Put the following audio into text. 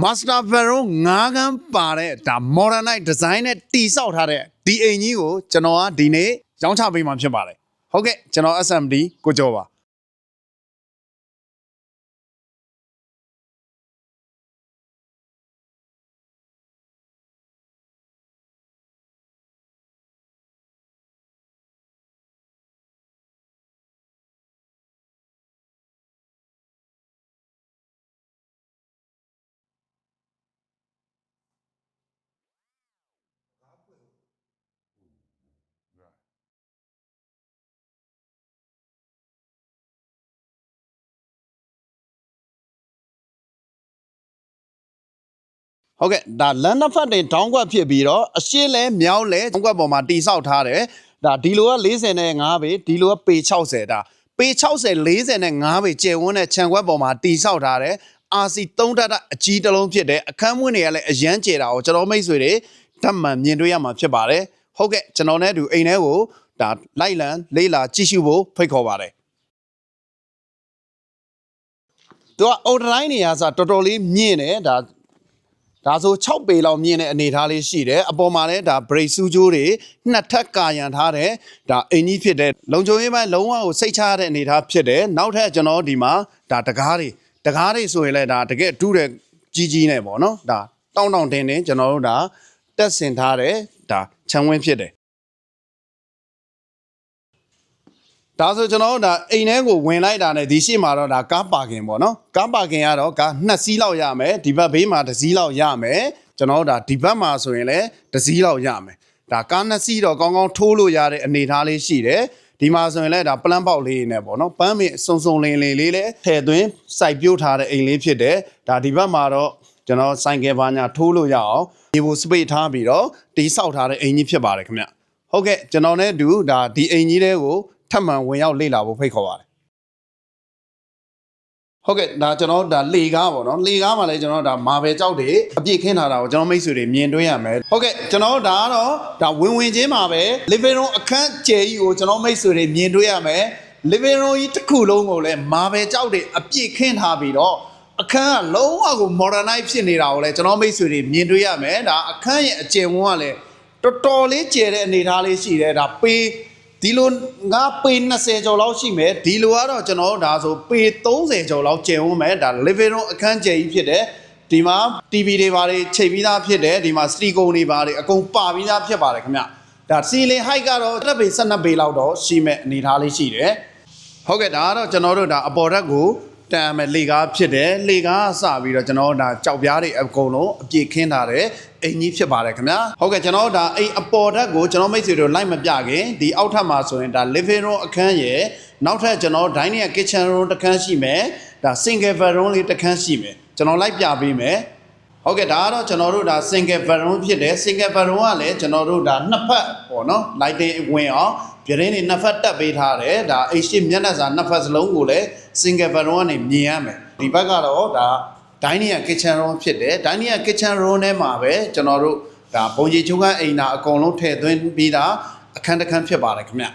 master bedroom 9ခန်းပါတဲ့ဒါ modernite design နဲ့တိဆောက်ထားတဲ့ဒီအိမ်ကြီးကိုကျွန်တော်ကဒီနေ့ရောင်းချပေးမှာဖြစ်ပါတယ်ဟုတ်ကဲ့ကျွန်တော် SMD ကိုကျော်ပါ ဟုတ်ကဲ့ဒါလန်နဖတ်တွေဒေါင်းကွက်ဖြစ်ပြီးတော့အရှင်းလဲမြောင်းလဲဒေါင်းကွက်ပေါ်မှာတိဆောက်ထားတယ်ဒါဒီလိုက40နဲ့5ပေဒီလိုကပေ60ဒါပေ60 40နဲ့5ပေကျယ်ဝန်းတဲ့ခြံခွက်ပေါ်မှာတိဆောက်ထားတယ် RC 3တက်တက်အကြီးတစ်လုံးဖြစ်တယ်အခန်းမွေးတွေကလည်းအရန်ကျယ်တာကိုကျွန်တော်မိတ်ဆွေတွေဓာတ်မှန်မြင်တွေ့ရမှာဖြစ်ပါတယ်ဟုတ်ကဲ့ကျွန်တော်နဲ့အတူအိမ်ထဲကိုဒါလိုက်လံလေးလာကြည့်ရှုဖို့ဖိတ်ခေါ်ပါတယ်သူကအုတ်တိုင်းနေရာဆိုတော်တော်လေးမြင့်တယ်ဒါ ဒါဆို6ပေလောက်မြင့်တဲ့အနေအထားလေးရှိတယ်အပေါ်မှာလည်းဒါ brake စူးကြိုးတွေနှစ်ထပ်ကာရန်ထားတယ်ဒါအင်ကြီးဖြစ်တဲ့လုံချုံရေးပိုင်းလုံးဝကိုစိတ်ချရတဲ့အနေအထားဖြစ်တယ်နောက်ထပ်ကျွန်တော်ဒီမှာဒါတကားတွေတကားတွေဆိုရင်လည်းဒါတကယ်အတူတဲ့ကြီးကြီးနဲ့ပေါ့နော်ဒါတောင်းတောင်းတင်းတင်းကျွန်တော်တို့ဒါတက်ဆင်ထားတယ်ဒါခြံဝင်းဖြစ်တယ် ဒါဆိုကျွန်တော်တို့ဒါအိမ်ထဲကိုဝင်လိုက်တာနဲ့ဒီရှိမှာတော့ဒါကားပါကင်ပေါ့နော်ကားပါကင်ကတော့ကားနှစ်စီးလောက်ရမယ်ဒီဘက်ဘေးမှာတစ်စီးလောက်ရမယ်ကျွန်တော်တို့ဒါဒီဘက်မှာဆိုရင်လည်းတစ်စီးလောက်ရမယ်ဒါကားနှစ်စီးတော့ကောင်းကောင်းထိုးလို့ရတဲ့အနေအထားလေးရှိတယ်ဒီမှာဆိုရင်လည်းဒါပလန်ပေါက်လေးနဲ့ပေါ့နော်ပန်းမင်စုံစုံလင်လင်လေးလည်းထည့်သွင်းစိုက်ပျိုးထားတဲ့အိမ်လေးဖြစ်တယ်ဒါဒီဘက်မှာတော့ကျွန်တော်ဆိုင်ကယ်ဘာညာထိုးလို့ရအောင်ဒီဘူစပိတ်ထားပြီးတော့တီးဆောက်ထားတဲ့အိမ်ကြီးဖြစ်ပါတယ်ခင်ဗျဟုတ်ကဲ့ကျွန်တော်နဲ့အတူဒါဒီအိမ်ကြီးလေးကို ထပ်မံဝင်ရောက်လေ့လာဖို့ဖိတ်ခေါ်ပါတယ်ဟုတ်ကဲ့ဒါကျွန်တော်ဒါလေကားပေါ့နော်လေကားမှာလည်းကျွန်တော်ဒါမာဘယ်ကြောက်တွေအပြည့်ခင်းထားတာကိုကျွန်တော်မိတ်ဆွေတွေမြင်တွေ့ရမယ်ဟုတ်ကဲ့ကျွန်တော်ဒါကတော့ဒါဝင်ဝင်ချင်းမှာပဲ living room အခန်းကျယ်ကြီးကိုကျွန်တော်မိတ်ဆွေတွေမြင်တွေ့ရမယ် living room ကြီးတစ်ခုလုံးကိုလည်းမာဘယ်ကြောက်တွေအပြည့်ခင်းထားပြီးတော့အခန်းကလုံးဝကို modernize ဖြစ်နေတာကိုလည်းကျွန်တော်မိတ်ဆွေတွေမြင်တွေ့ရမယ်ဒါအခန်းရဲ့အကျယ်ဝန်းကလည်းတော်တော်လေးကျယ်တဲ့အနေအထားလေးရှိတယ်ဒါပေး ဒီလိုငါပေ20ကျော်လောက်ရှိမယ်ဒီလိုကတော့ကျွန်တော်တို့ဒါဆိုပေ30ကျော်လောက်ကျယ်ဝန်းမယ်ဒါ living room အခန်းကျယ်ကြီးဖြစ်တယ်ဒီမှာ TV တွေဘာတွေချိန်ပြီးသားဖြစ်တယ်ဒီမှာစတီကုံတွေဘာတွေအကုန်ပါပြီးသားဖြစ်ပါတယ်ခင်ဗျဒါ ceiling height ကတော့တစ်ပေ12ပေလောက်တော့ရှိမဲ့အနေအထားလေးရှိတယ်ဟုတ်ကဲ့ဒါကတော့ကျွန်တော်တို့ဒါအပေါ်ဓာတ်ကို တန်မယ်လေကားဖြစ်တယ်လေကားကစပြီးတော့ကျွန်တော်တို့ဒါကြောက်ပြားတွေအကုန်လုံးအပြည့်ခင်းထားတယ်အိမ်ကြီးဖြစ်ပါတယ်ခင်ဗျာဟုတ်ကဲ့ကျွန်တော်တို့ဒါအိမ်အပေါ်ဓာတ်ကိုကျွန်တော်မိတ်ဆွေတို့လိုက်မပြခင်ဒီအောက်ထပ်မှာဆိုရင်ဒါ living room အခန်းရယ်နောက်ထပ်ကျွန်တော် dining နဲ့ kitchen room တစ်ခန်းရှိမယ်ဒါ single bedroom လေးတစ်ခန်းရှိမယ်ကျွန်တော်လိုက်ပြပေးမယ် ဟုတ်ကဲ့ဒါကတော့ကျွန်တော်တို့ဒါ single bedroom ဖြစ်တယ် single bedroom ကလည်းကျွန်တော်တို့ဒါနှစ်ဖက်ပေါ့နော် lighting ဝင်အောင်ပြတင်းတွေနှစ်ဖက်တက်ပေးထားတယ်ဒါ H8 မျက်နှာစာနှစ်ဖက်စလုံးကိုလည်း single bedroom ကနေမြင်ရမယ်ဒီဘက်ကတော့ဒါ dining ရ kitchen room ဖြစ်တယ် dining ရ kitchen room ထဲမှာပဲကျွန်တော်တို့ဒါဘုံကြီးချုံကအိမ်သာအကုန်လုံးထည့်သွင်းပြီးတာအခန်းတစ်ခန်းဖြစ်ပါတယ်ခင်ဗျ